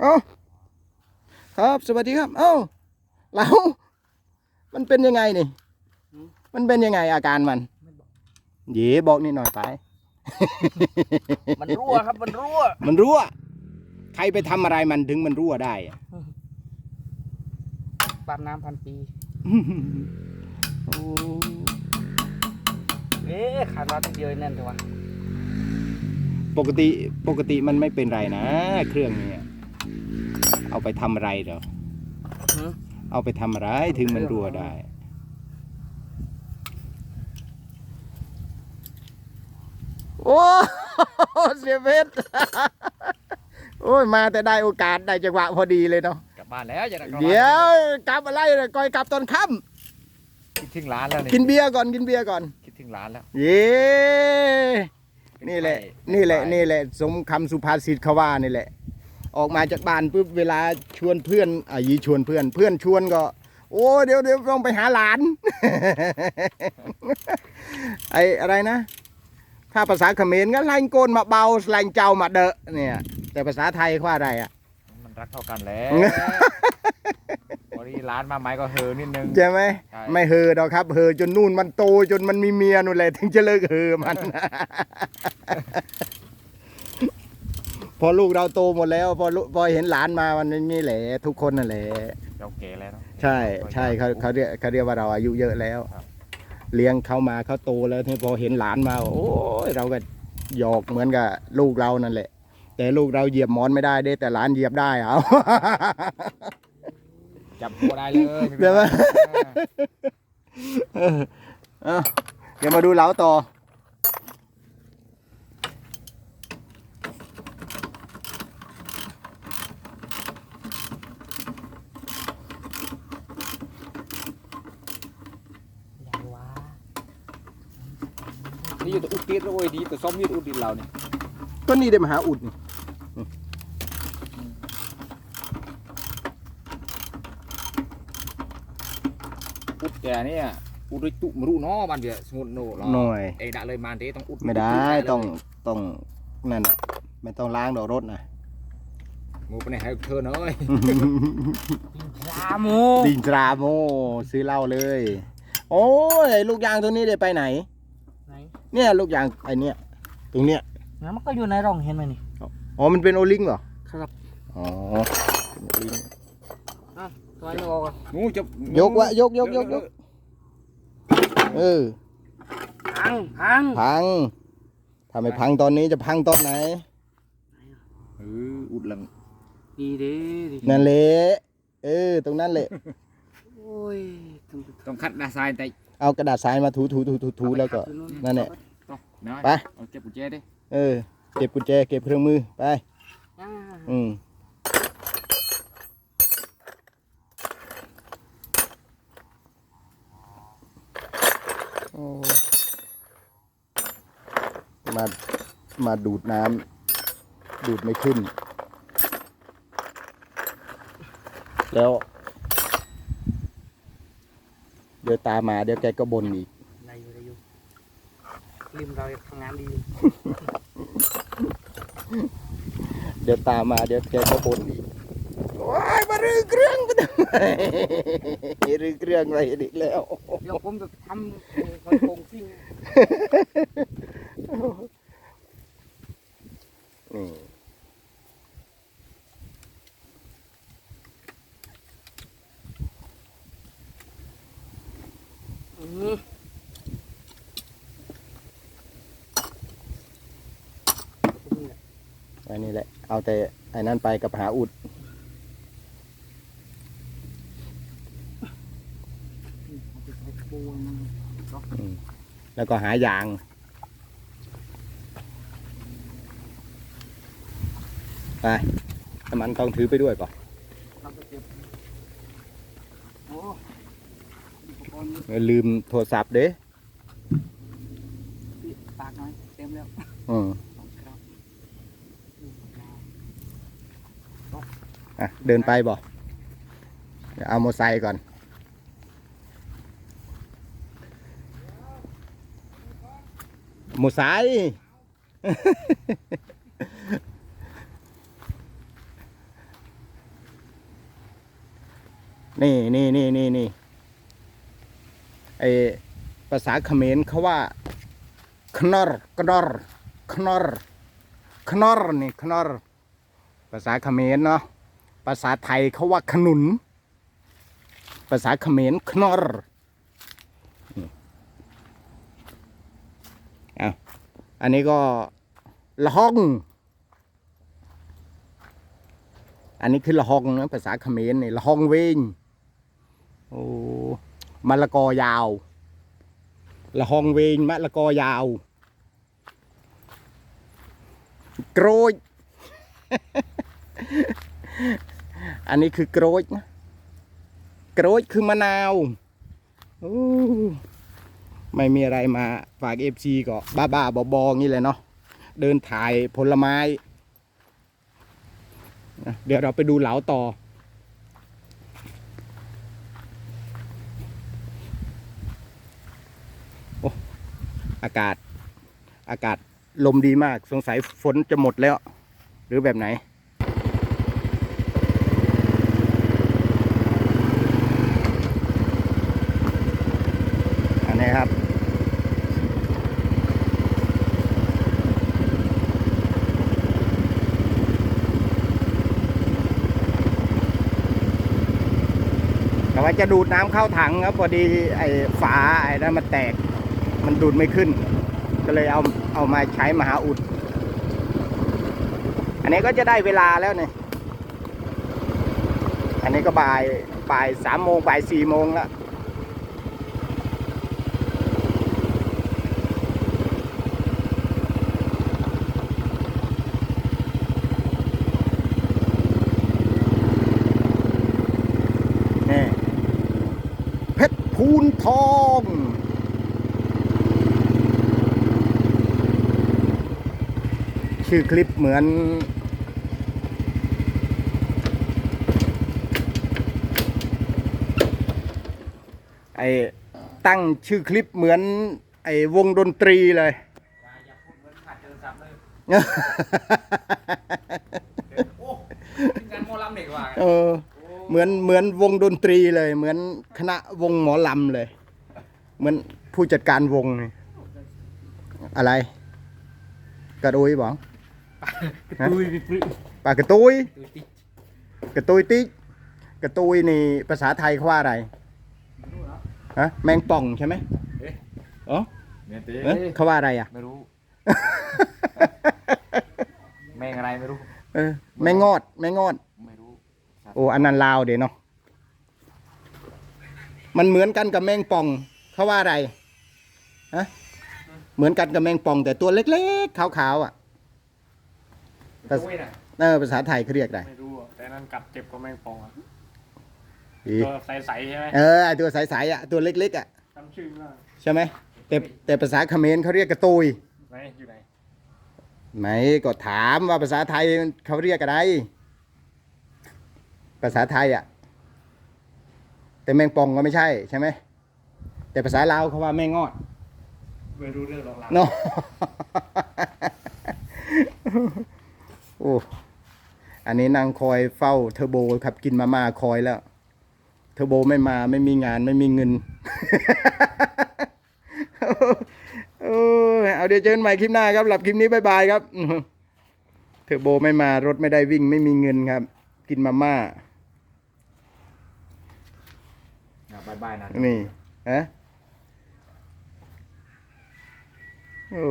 เอ้าครับสวัสดีครับ เอ้าเรามันเป็นยังไงนี่มันเป็นยังไงอาการมันเย่บอกนิดหน่อยไป มันรั่วครับ มันรั่ว มันรั่ว ใครไปทำอะไรมันถึงมันรั่วได้อะปั๊มน้ำพันปีโอ้เอ๊ะขาดมาตั้งเดียวแน่นจังวะปกติปกติมันไม่เป็นไรนะ เครื่องเนี้ เอาไปทำอะไรเหรอหือเอาไปทำอะไรถึงมันรั่วได้ โอ้ เสียเพชร โอ้ยมาแต่ได้โอกาสได้จังหวะพอดีเลยเนาะกลับบ้านแล้วจะเดี๋ยวกลับอะไรเลยก่อยกลับตอนค่คิดถึงร้านแล้วำนี่กินเบียร์ก่อนกินเบียร์ก่อน คิดถึงร้านแล้ว เย้นี่แหละ นี่แหละ นี่แหละ สมคำสุภาษิตเขาว่านี่แหละ ออกมาจากบ้านปุ๊บเวลาชวนเพื่อนอะยีชวนเพื่อน เพื่อนชวนก็ โอ้เดี๋ยวเดี๋ยวต้องไปหาหลาน ไออะไรนะ ถ้าภาษาเขมรก็ไล่โกนมาเบาไล่เจ้ามาเดอะเนี่ย แต่ภาษาไทยเขาว่าอะไรอะ มันรักเท่ากันแล้วพอดีร้านมาไม้ก็เฮอนิดนึงใช่ไหมใช่ไม่เฮอดอกครับเฮอจนนู่นมันโตจนมันมีเมียนู่นแหละถึงจะเลิกเฮอมัน พอลูกเราโตหมดแล้วพอลูกพอเห็นหลานมามันนี่แหละทุกคนนั่นแหละ เราแก่แล้วเนอะ ใช่ใช่เขาเขาเรียกเขาเรียกว่าเราอายุเยอะแล้ว ครับ เลี้ยงเขามาเขาโตแล้วที่พอเห็นหลานมา โอ้ยเราก็หยอกเหมือนกับลูกเรานั่นแหละ แต่ลูกเราเหยียบหมอนไม่ได้เด้ แต่หลานเหยียบได้เอา จับหัวได้เลยเดี๋ยวมา เออเอาเดี๋ยวมาดูเหลาต่อ ยังวะ นี่อยู่ตัวอุดติดแล้วโอ้ยดีตัวซ้อมยืดอุดดินเราเนี่ยก็นี่ได้มาหาอุดนี่อุดแกเนี่ยอุดด้วยตุมรู้เนาะบ้านเดียวสมุดโน่หรอหน่อยเอ้ยด่าเลยมาเด้ต้องอุดไม่ได้เลยต้องต้องนั่นน่ะไม่ต้องล้างดอกรถนะหมูไปไหนให้เธอเนอะยาหมูดินจราโมซื้อเหล้าเลย โอ้ยลูกยางตัวนี้ได้ไปไหนไหน เนี่ยลูกยางไอเนี้ยตรงเนี้ยงั้นมันก็อยู่ในร่องเห็นไหมนี่ อ๋อมันเป็นโอลิงเหรอครับ อ๋อเป็นโอลิงตัวนี้ออกหมูจะยกวะยกยกยกยกเออพังพังพังถ้าไม่พังตอนนี้จะพังตอนไหนเอออุดหลังดีเด้ดีนั่นแหละเออตรงนั้นแหละโอ้ยต้องคัดดาทรายแต่เอากระดาษทรายมาถูถูถูถูถูแล้วก็นั่นแหละ นะไป เอาเก็บกุญแจดิเออ เก็บกุญแจ เก็บเครื่องมือ ไปอืมโอ้มา มาดูดน้ำดูดไม่ขึ้น แล้ว เดี๋ยวตามมาเดี๋ยวแกก็บ่นอีกได้อยู่ได้อยู่ ริมเราทำงานดี เดี๋ยวตามมาเดี๋ยวแกก็บ่นอีกว้ายมารื้อเครื่องมาทำไมรื้อเครื่องอะไรอีกแล้วเดี๋ยวผมจะทำคอนโกงซิ่งนี่อืม อันนี้แหละ เอาแต่ไอ้นั่นไปกับหาอุดอืมแล้วก็หายาง ไปน้ำมันต้องถือไปด้วยป่ะเราจะเก็บโอ้อุปกรณ์ลืมโทรศัพท์เด้นี่ปากหน่อยเต็มแล้วอืม ครับ อะเดินไปบ่เดี๋ยวเอาโมไซค์ก่อน โมไซค์นี่นี่นี่นี่นี่ไอภาษาเขมรเขาว่าคนอร์กนอร์คนอร์คนอร์นี่คนอร์ภาษาเขมรเนาะ ภาษาไทยเขาว่าขนุน ภาษาเขมรคนอร์อาอันนี้ก็ละห้อง อันนี้คือละหองนะภาษาเขมรนี่ละหองเวงโอ้มะละกอยาวละหองเวงมะละกอยาวโกรย อันนี้คือโกรยนะโกรยคือมะนาวไม่มีอะไรมาฝากเอฟซีก็บ้าบ้าๆบองี้เลยเนาะเดินถ่ายผลไม้ เดี๋ยวเราไปดูเหลาต่อออากาศอากาศลมดีมากสงสัยฝนจะหมดแล้ว หรือแบบไหน อั นนี้ครับแต่ว่าจะดูดน้ำเข้าถังครับพอดีไอ้ฝาไอ้นั้นมันแตก มันดูดไม่ขึ้น ก็เลยเอาเอามาใช้มหาอุด อันนี้ก็จะได้เวลาแล้วเนี่ยอันนี้ก็บ่ายบ่ายสามโมงบ่ายสี่โมงแล้วนี่ เพชรพูนทองชื่อคลิปเหมือน ไอ้ตั้งชื่อคลิปเหมือน ไอ้วงดนตรีเลยอย่าอย่าพูดเหมือนขาดเจอซ้ำเลยโอ้ทีมงานหมอลำเด็กว่าไงเออ เหมือนเหมือนวงดนตรีเลย เหมือนคณะวงหมอลำเลย เหมือนผู้จัดการวงนี่อะไร กระดุยบอกตุยปลื้ปากกระตุยตุยติ๊กกระตุยติ๊กกระตุยนี่ภาษาไทยเขาว่าอะไรฮะแมงป่องใช่ไหมเอ๊ะอ๋อเนี่ยเต้เอ๊ะเขาว่าอะไรอะไม่รู้ แม่งอะไรไม่รู้เออแมงงอดแมงงอดไม่รู้ โอ้อันนั้นลาวเดี๋ยวเนาะมันเหมือนกันกับแมงป่องเขาว่าอะไรฮะเหมือนกันกับแมงป่อง แต่ตัวเล็กๆขาวๆอะภาษาตุยน่ะเออภาษาไทยเขาเรียกอะไรไม่รู้อะแต่นั่นกัดเจ็บก็แมงปองอะอีตัวใสๆใช่ไหมเออไอ้ตัวใสๆอะตัวเล็กๆอะจำชื่อไม่ได้ใช่ไหมแต่แต่ภาษาเขมรเขาเรียกกระตุยไหนอยู่ไหนไม่ก็ถามว่าภาษาไทยเขาเรียกอะไร ภาษาไทยอะ แต่แมงป่องก็ไม่ใช่ใช่ไหม แต่ภาษาลาวเขาว่าแมงงอดไม่รู้เรื่องหรอกหลังเนาะโอ้อันนี้นางคอยเฝ้าเทอร์โบครับกินมาม่าคอยแล้วเทอร์โบไม่มาไม่มีงานไม่มีเงินโอ้ยเอาเดี๋ยวเจอกันใหม่คลิปหน้าครับหลับคลิปนี้บายบายครับเทอร์โบไม่มารถไม่ได้วิ่งไม่มีเงินครับ กินมาม่า อะ บายบายนะนี่ฮะโอ้